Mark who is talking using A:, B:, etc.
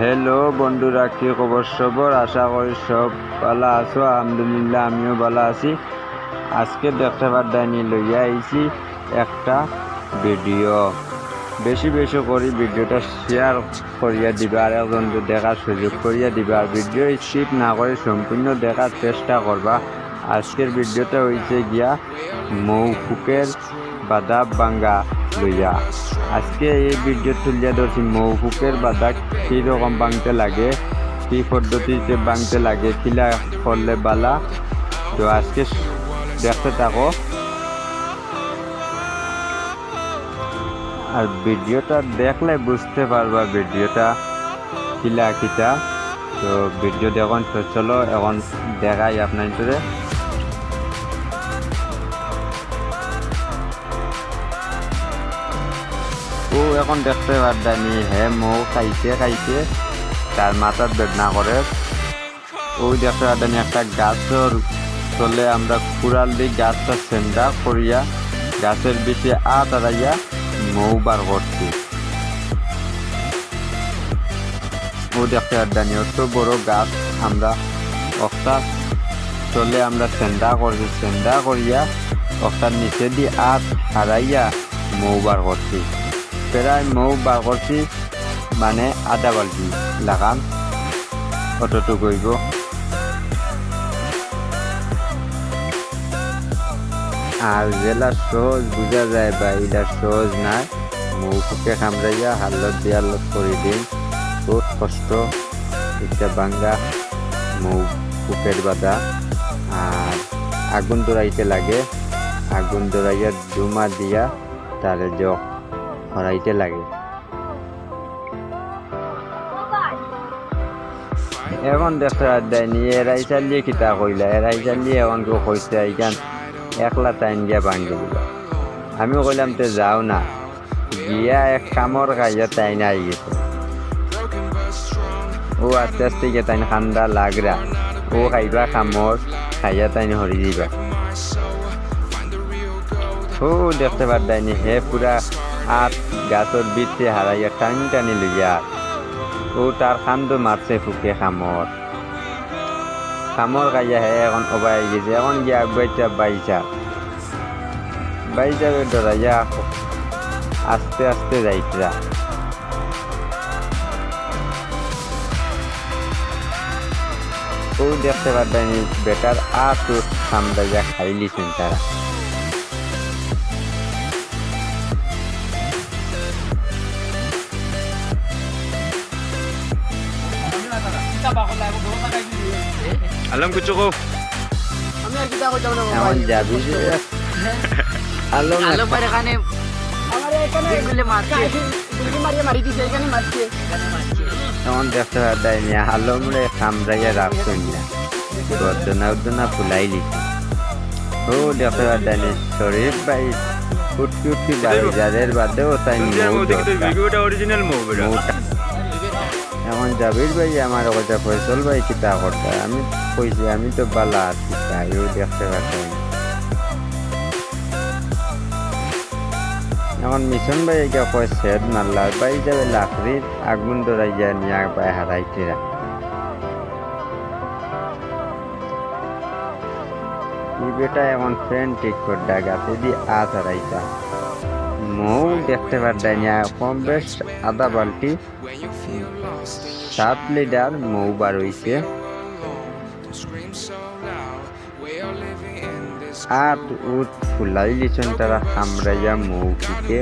A: Hello বন্ধুরা, কি খবর সবর? আশা করি সব ভালো আছো। আলহামদুলিল্লাহ, আমিও ভালো আছি। আজকে দেখতে পারদানি লইয়া আইছি একটা ভিডিও। বেশি বেশি করে ভিডিওটা শেয়ার করিয়া দিবা আর একজন দেখার সুযোগ করিয়া দিবা। আর ভিডিও স্কিপ না করে সম্পূর্ণ দেখার চেষ্টা করবা। আজকের ভিডিওটা হয়েছে গিয়া মৌফুকের বাদাব বাঙ্গা। লইয়া আজকে এই ভিডিও তুলিয়া ধরছি মৌ মৌফুকের বাদা কীরকম বাংতে লাগে, কী পদ্ধতিতে বাংতে লাগে, কিলা করলে বালা। তো আজকে দেখতে থাকো। আর ভিডিওটা দেখলে বুঝতে পারবা ভিডিওটা কিলা কিটা তো ভিডিও দেখুন চলো, এখন দেখাই আপনাদের। ও এখন দেখতে পারদানি হে মৌ, খাইছে খাইছে। তার মাথার বেদনা করে। ওই দেখতে পারদানি একটা গাছের চলে আমরা কুড়াল দিই গাছটা সেন্ডা করিয়া গাছের বিচে আ তাড়াইয়া মৌ বার করছি। ও দেখতে পারদানি অত বড় গাছ আমরা একটা চলে আমরা সেন্ডা করছি সেন্ডা করিয়া একটার নিচে দিয়ে আট হারাইয়া মৌ বার করছি। প্রায় মৌ বার করছি মানে আধা বালতি লাগাম। অতটুকু হইব আর জেলা সহজ বোঝা যায় বা এটা সহজ নাই, মৌ ফুকে কামড়াইয়া হালত দিয়ে হালত করে দিন বহুত কষ্ট এটা বাঙ্গা মৌ ফুকের বাদা। আর আগুন ধরাইতে লাগে, আগুন ধরাইয়া জুমা দিয়া তারে জগ হরাইতে লাগে। এখন দেখতে দেয়নি। এরাই চালিয়ে কিতা কইলা? এরাই চালিয়ে এখন কেউ কইছে, এইখান একলা টাইম গিয়া ভাঙি দিল। আমি কইলাম তে যাও না। গিয়া এক কামর খাইয়া তাই না আই গেছে। ও আস্তে আস্তে গিয়ে তাই ঠান্ডা লাগরা। ও খাইবা কামর, খাইয়া তাই হরি দিবা। ও দেখতে পারদাইনি হে পুরা আট গাছর বিচে হারাইয়া টানি টানি লইয়া, ও তার খান্দ মারছে ফুকে খামর। খামর খাইয়া হে এখন ওবাই গেছে, এখন গিয়া বাইচা। বাইচা বাইচা ডরাইয়া আস্তে আস্তে যাইতরা। ও দেখতে পারদানি বেটার আট সামরাইয়া খাইলিছেন তারা।
B: না
A: এমন যাবি যে আলো না
B: আলো পারে কানে আমার এখানে গুলে মারছে গুলি মারিয়ে মারি দিছে এখানে মারছে
A: এমন দেখতে পারদানি আলম রে সামরাইয়া রাখছেন না গর্দনা উর্দনা ফুলাই ও দেখতে পারদানি শরীফ ভাই ফুটকি উটকি বাড়ি যাদের বাদেও তাই
C: ভিডিওটা অরিজিনাল মুভ
A: এখন জাবির ভাই, আমার কথা ফয়সল ভাই কিতা করতে? আমি কইছি, আমি তো বালা আছি তাইও দেখতে পাচ্ছি এখন মিশন ভাই এটা কয়, সেদ মারলা, ভাই যাবে লাকড়ির আগুন ধরাইয়া নিয়া পায় হারাইতে বেটা এখন ফ্যান ঠিক করডা গাছে দিয়ে আ হারাইতা মৌ দেখতে পারদাই কম বেশ আধা বালতি সাত লিটার মৌ বার হইছে আট উঠ ফুলাই লিচন তারা কামড়াইয়া মৌ ফুকে